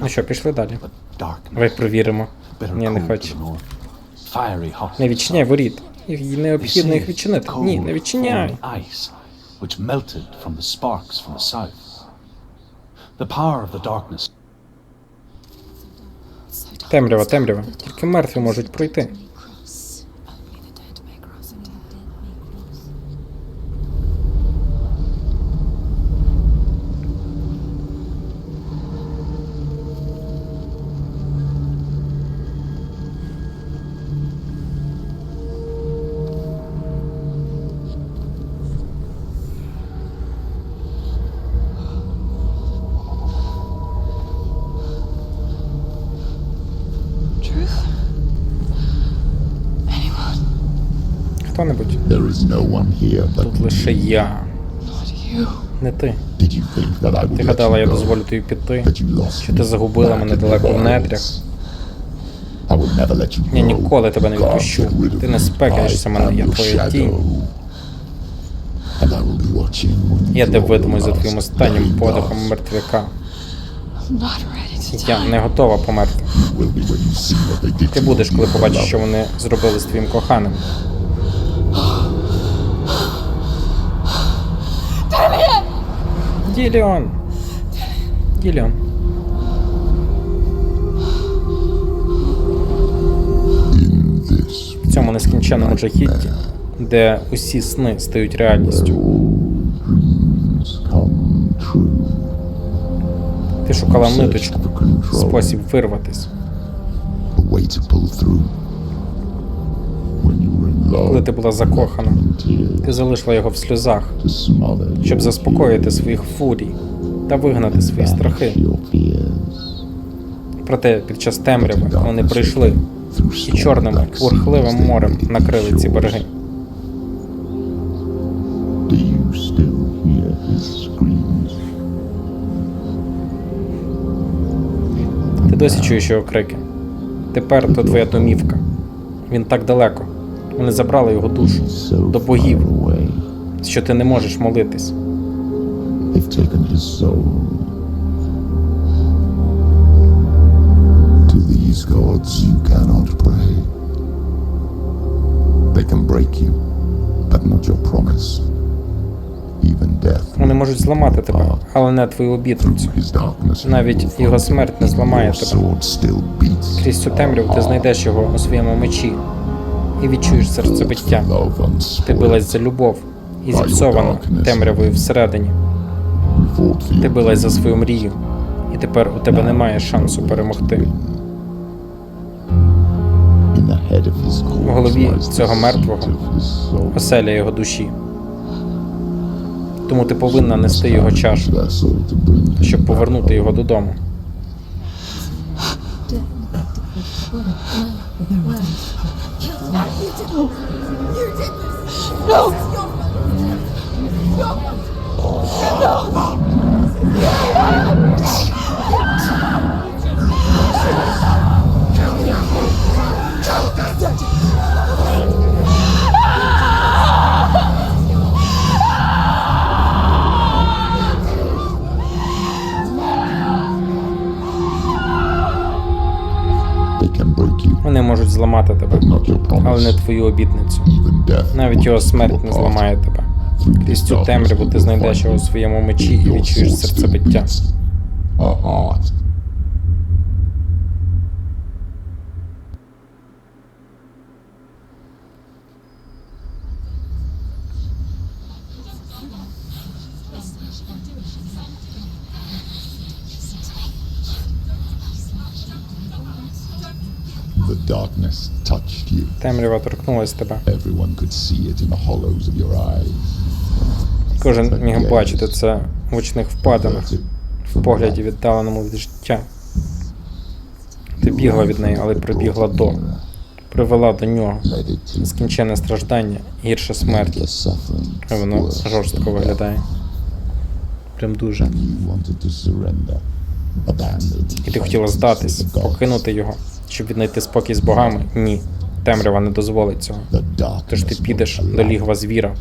Ну що, пішли далі. Давай провіримо. Ні, не хочу. Не відчиняй воріт. Необхідно їх відчинити. Ні, не відчиняй. which melted from the sparks from the south. The power of the darkness Темрява, темрява. Тільки мертві можуть пройти. Хто-небудь. There is no one here but Тут лише я. Не ти. did you think that I would Ти гадала, я дозволю тобі піти? Що ти загубила мене далеко в нетрях? I will never let you Я ніколи тебе не відпущу. Ти не спекаєшся мене, я твоя тінь. Я дивитимусь за твоїм останнім подихом мертвяка. Я не готова померти. Ти будеш, коли побачиш, що вони зробили з твоїм коханим. Діліон. In В цьому нескінченному жахітті, де усі сни стають реальністю. Ти шукала ниточку, спосіб вирватись. Коли ти була закохана, ти залишила його в сльозах, щоб заспокоїти своїх фурій та вигнати свої страхи. Проте під час темряви вони прийшли і чорним бурхливим морем накрили ці береги. Ти досі чуєш його крики. Тепер то твоя домівка. Він так далеко. Вони забрали його душу, до богів, що ти не можеш молитись. Вони можуть зламати тебе, але не твою обітницю. Навіть його смерть не зламає тебе. Крізь цю темряву ти знайдеш його у своєму мечі і відчуєш серцебиття. Ти билась за любов і зіпсована темрявою всередині. Ти билась за свою мрію, і тепер у тебе немає шансу перемогти. В голові цього мертвого оселя його душі. Тому ти повинна нести його чашу, Vessel to bring him щоб back повернути його додому. They Вони можуть зламати тебе, але не твою обітницю. Навіть його смерть не зламає тебе. Крізь цю темряву ти знайдеш його у своєму мечі і відчуєш серцебиття. beats. A heart The darkness touched you. Темрява торкнулась тебе. Everyone could see it in the hollows of your eyes. Кожен міг бачити це в очних впадинах, в погляді віддаленому від життя. Ти бігла від неї, але прибігла до, привела до нього нескінченне страждання, гірше смерті. І воно жорстко виглядає. Прям дуже. І ти хотіла здатись, покинути його, щоб віднайти спокій з богами? Ні. Темрява не дозволить цього. Тож ти підеш до лігва звіра,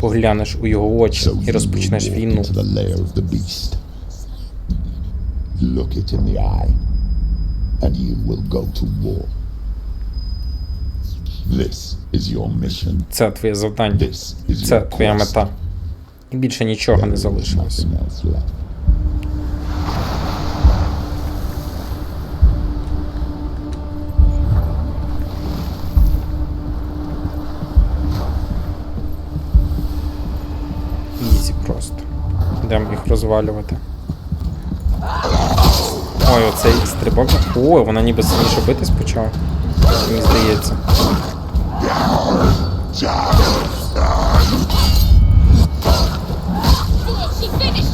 поглянеш у його очі і розпочнеш війну. Look it in the eye, and you will go to war. This is your mission. Це твоє завдання. Це твоя мета. І більше нічого не залишилось. Йдемо їх розвалювати. Ой, оцей стрибок. О, вона ніби сильніше битись почала. Мені здається.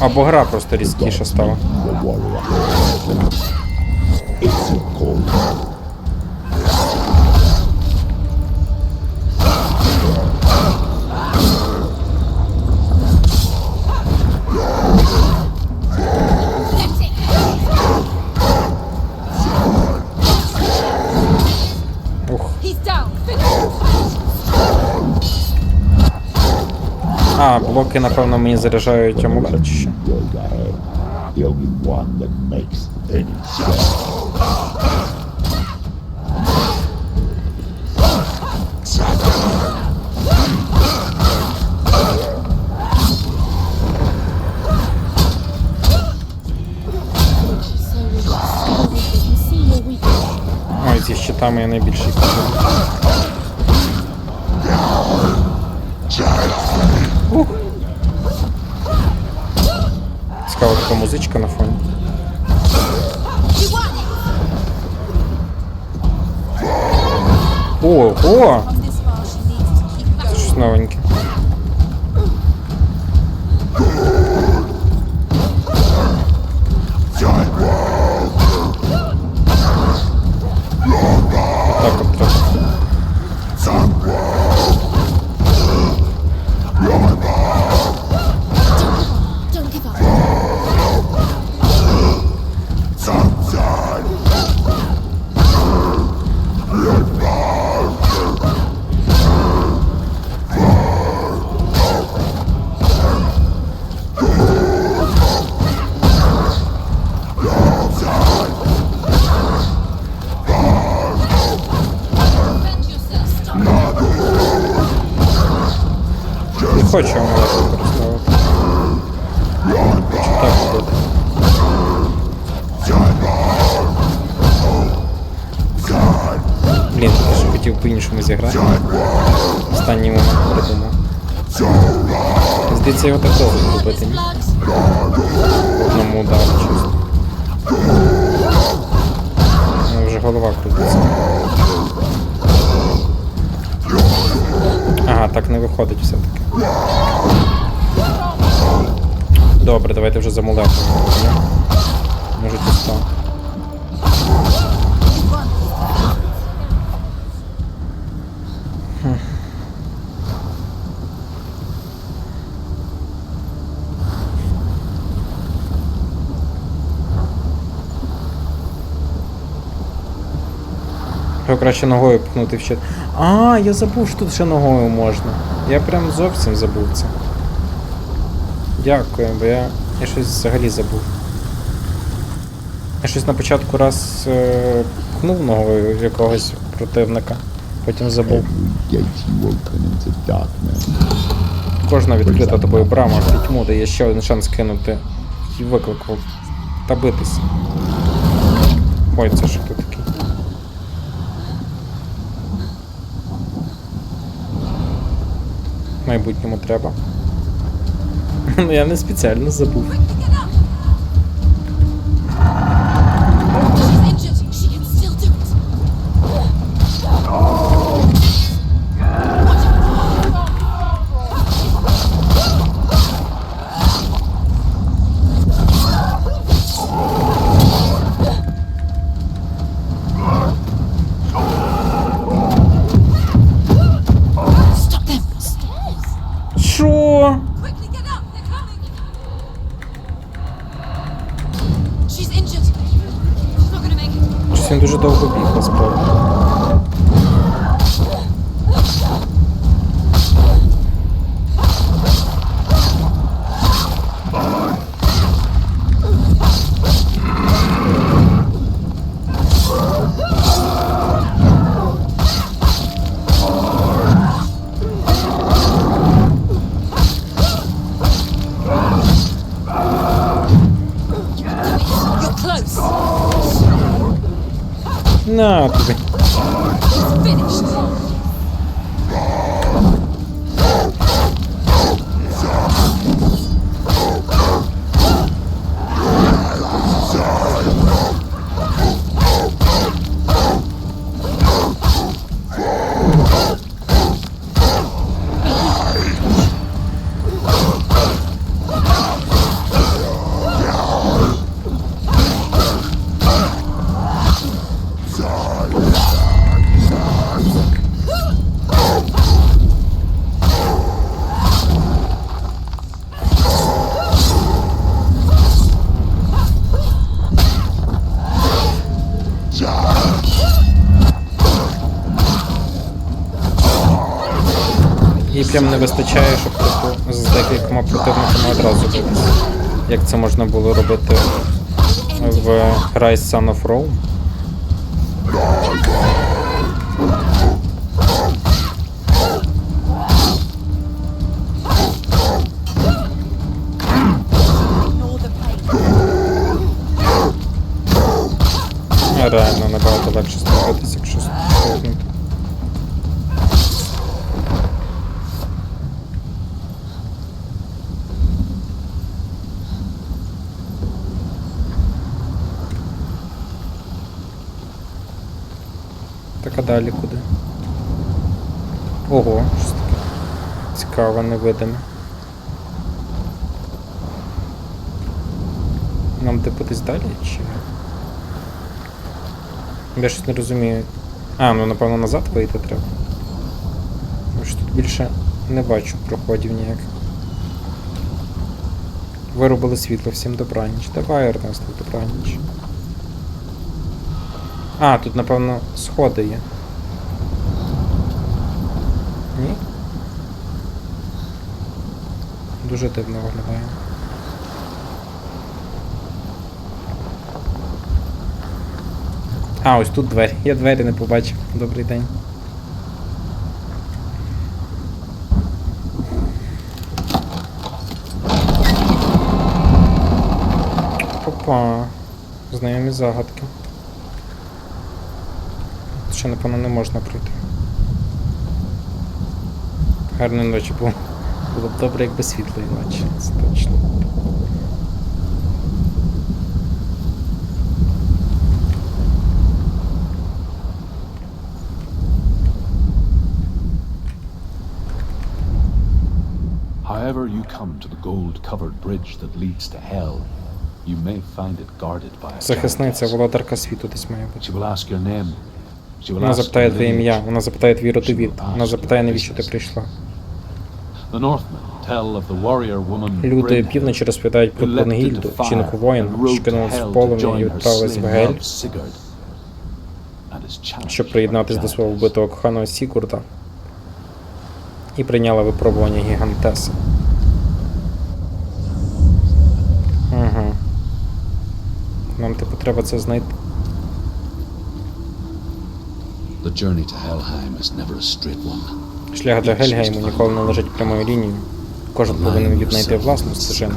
Або гра просто різкіша стала. А, блоки, напевно, мені заряджають амулет чи що. Ой, зі щитами я найбільший Цікава така музичка на фоні. You want it? О, о! From this хотів по-іншому зіграти. Останній момент придумав. Здається, його так довго робити, ні? Одному ударі чисто. Ну, вже голова крутиться. Ага, так не виходить все-таки. Добре, давайте вже замулетимо. Може став. Його краще ногою пхнути в щит. А, я забув, що тут ще ногою можна. Я прям зовсім забув це. Дякую, бо я, я щось взагалі забув. Я щось на початку раз е, пхнув ногою якогось противника, потім забув. Кожна відкрита тобою брама в пітьму дає ще один шанс кинути і виклик та битись. Ой, це що тут таке? В майбутньому треба. Ну я не спеціально забув. На тобі. Finished. Їй не вистачає, щоб типу, з декількома противниками одразу битися. Як це можна було робити в Rise Son of Rome? Реально далі куди? Ого, щось таке. Цікаве, невидиме. Нам типу десь далі чи? Я щось не розумію. А, ну напевно назад вийти треба. Тому що тут більше не бачу проходів ніяких. Вирубили світло, всім добраніч. Давай, Ернест, добраніч. А, тут, напевно, сходи є. Ні? Дуже дивно виглядає. А, ось тут двері. Я двері не побачив. Добрий день. Опа. Знайомі загадки. Ще, напевно, не можна пройти. Гарної ночі було. Було б добре, якби світлої ночі. Це точно. However, you come to the gold covered bridge that leads to hell, you may find it guarded by a Захисниця, володарка світу десь має бути. She will ask your name. She will Вона ask запитає your твоє ім'я, вона запитає твій родовід, вона запитає, навіщо ти прийшла. The Northmen tell of the warrior woman Люди півночі розповідають про Брунгільду, жінку воїн, що кинулась в полум'я і відправилась в Гель, щоб by приєднатись до свого вбитого коханого Сікурда. І прийняла випробування гігантеса. Угу. Нам типу треба це знайти. The journey to Helheim is never a straight one. Шлях до Гельгейму ніколи не лежить прямою лінією. Кожен повинен віднайти власну стежину.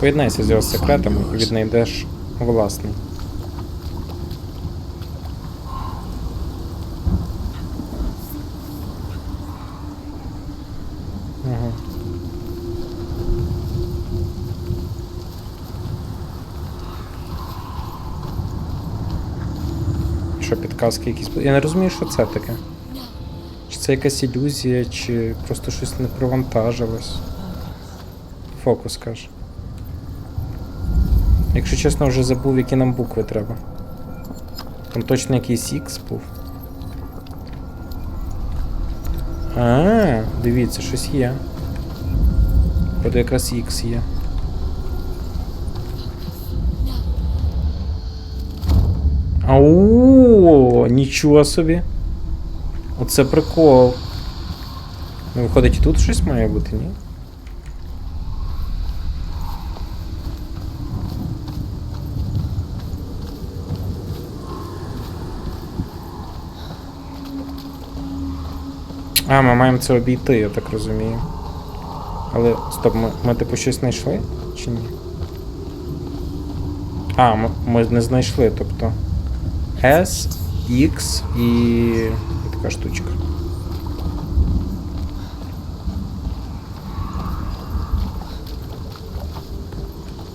Поєднайся з його секретами і віднайдеш власний. Що підказки якісь. Я не розумію, що це таке. Це якась ілюзія, чи просто щось не привантажилось. Фокус каже. Якщо чесно, вже забув, які нам букви треба. Там точно якийсь X був. А, дивіться, щось є. Походу якраз X є. Ау, нічого собі. Оце прикол. Ну, виходить, і тут щось має бути, ні? А, ми маємо це обійти, я так розумію. Але стоп, ми, ми типу щось знайшли? Чи ні? А, м- ми не знайшли, тобто. S, X і. Така штучка.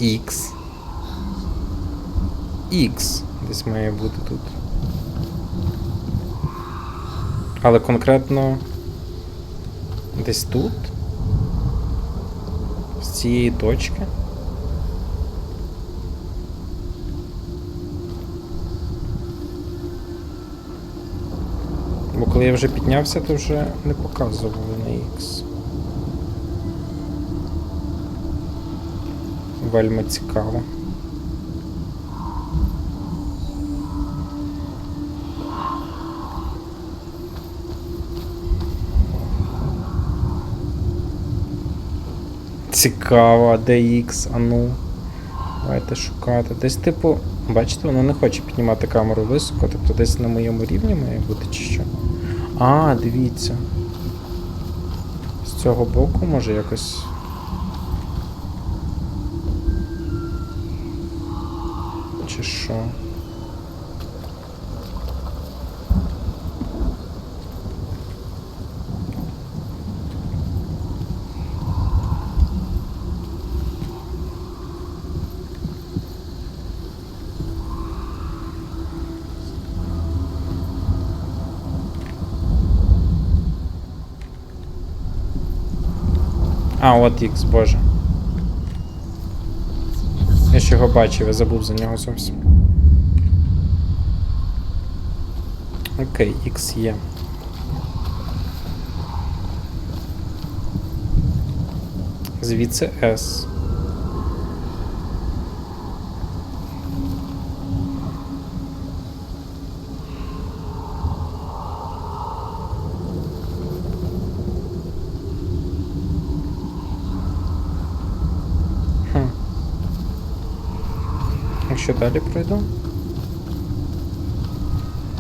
X. X десь має бути тут. Але конкретно десь тут. З цієї точки. Бо коли я вже піднявся, то вже не показував на X. Вельми цікаво. Цікаво, де X, а ну. Давайте шукати. Десь, типу, бачите, вона не хоче піднімати камеру високо, тобто десь на моєму рівні має бути чи що. А, дивіться. З цього боку може якось. Чи що? А, от X, боже. Я ще його бачив, я забув за нього зовсім. Окей, X є. Звідси S. Хм. Якщо далі пройду.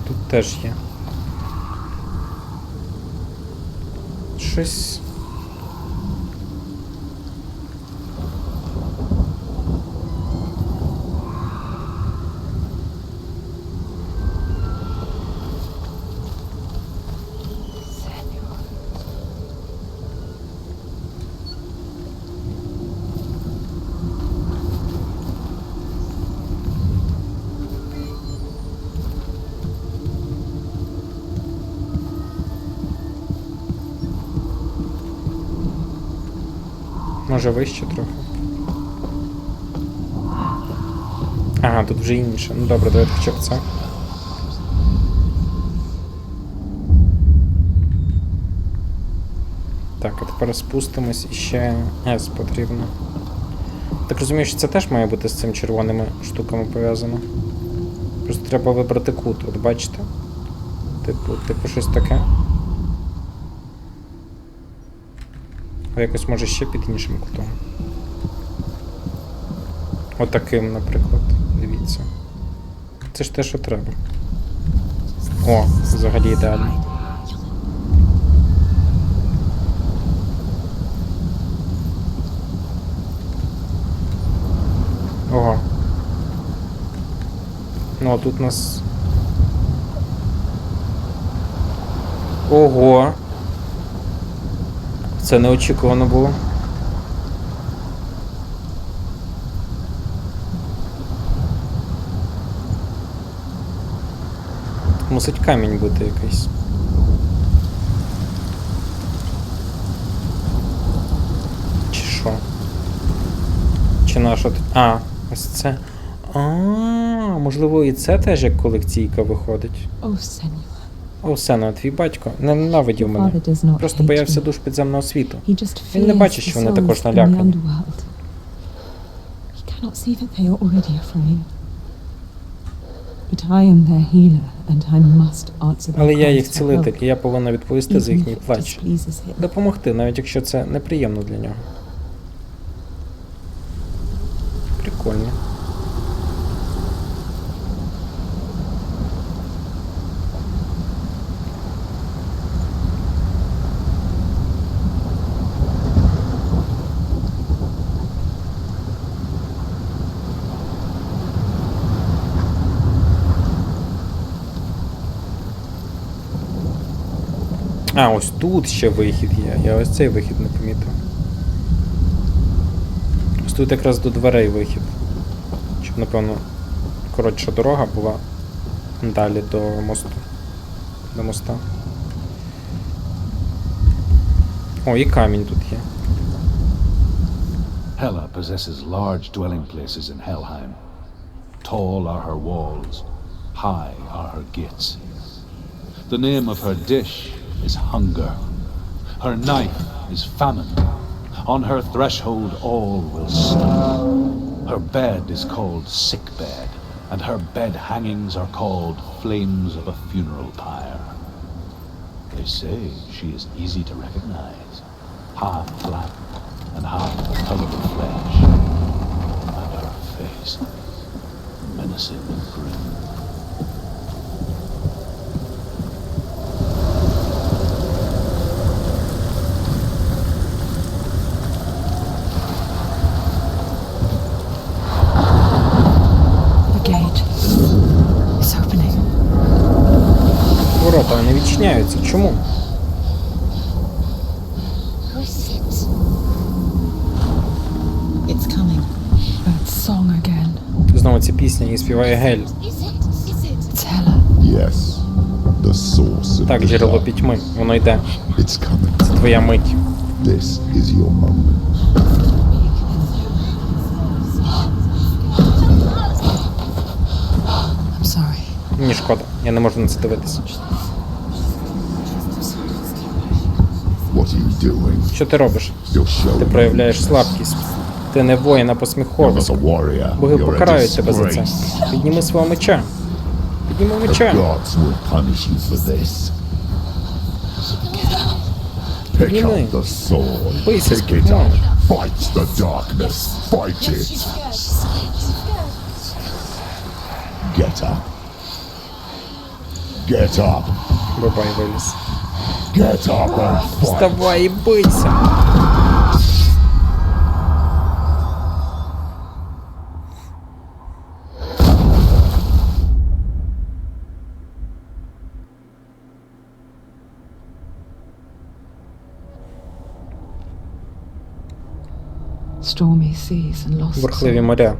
Тут теж є. Щось. Може вище трохи. Ага, тут вже інше. Ну добре, давайте хоча б це. Так, а тепер спустимось і ще S потрібно. Так розумію, що це теж має бути з цим червоними штуками пов'язано. Просто треба вибрати кут, от бачите? Типу, типу щось таке. А якось може ще під іншим кутом. Отаким, наприклад. Дивіться. Це ж те, що треба. О, взагалі ідеально. Ого. Ну, а тут нас. Ого. Це неочікувано було. Мусить камінь бути якийсь. Чи що? Чи наша тут. А, ось це. А, можливо, і це теж як колекційка виходить. Oh, Senua. О, Сена, твій батько не ненавидів мене. Просто боявся душ підземного світу. Він не бачить, що вони також налякані. Але я їх цілитель, і я повинна відповісти за їхній плач. Допомогти, навіть якщо це неприємно для нього. Прикольно. А, ось тут ще вихід є. Я ось цей вихід не помітив. Ось тут якраз до дверей вихід. Щоб, напевно, коротша дорога була далі до мосту. До моста. О, і камінь тут є. Hela possesses large dwelling places in Helheim. Tall are her walls, high are her gates. The name of her dish is hunger. Her knife is famine. On her threshold all will stop. Her bed is called sick bed, and her bed hangings are called flames of a funeral pyre. They say she is easy to recognize, half black and half the color of flesh, and her face menacing and grim. Чому? Who is it? It's coming. That song again. Знову ця пісня і співає Гель. Is it? Is it? It's Hela. Yes. The source of Так, the джерело пітьми. Воно йде. It's coming. Це твоя мить. This is your moment. I'm sorry. Мені шкода, я не можу на це дивитися. Що ти робиш? Ти проявляєш слабкість. Ти не воїн, а посміховисько. Боги покарають тебе за це. Підніми свого меча. Підніми меча. Підніми. Бийся з it Fight the darkness. Fight it. Get up. Get up. Бабай виліз. Get up and fight. Вставай and lost Бурхливі моря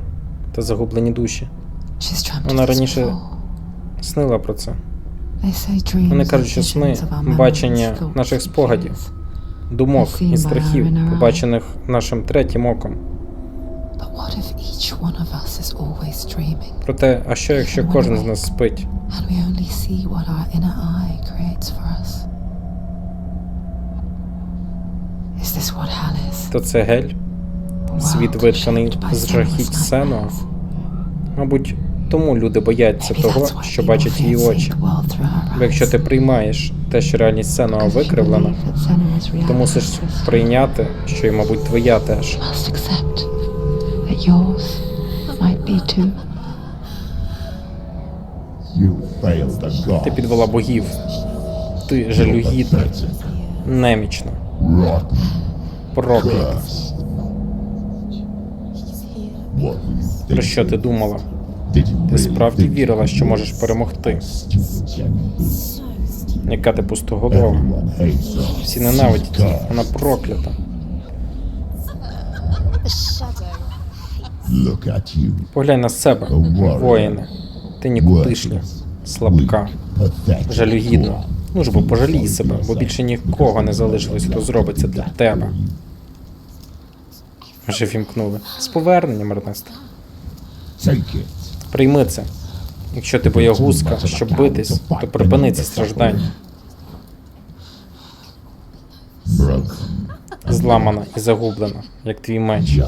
та загублені душі. Вона раніше снила про це. Вони кажуть, що сни бачення наших спогадів, думок і страхів, побачених нашим третім оком. Проте, а що якщо кожен з нас спить? То це гель? Світ витканий з жахіть nightmares? Мабуть, тому люди бояться того, що бачать її очі. Бо якщо ти приймаєш те, що реальність Сенуа викривлена, ти мусиш прийняти, що і, мабуть, твоя теж. Ти підвела богів. Ти жалюгідна, немічна, проклята. Про що ти думала? Ти справді вірила, що можеш перемогти? Яка ти пустоголова? Всі ненавидять вона проклята. Поглянь на себе, воїне. Ти нікудишня, слабка, жалюгідна. Ну ж бо пожалій себе, бо більше нікого не залишилось, хто зробить це для тебе. Вже вімкнули. З поверненням, Ернест. Прийми це. Якщо ти боягузка, щоб битись, то припини ці страждання. Зламана і загублена, як твій меч.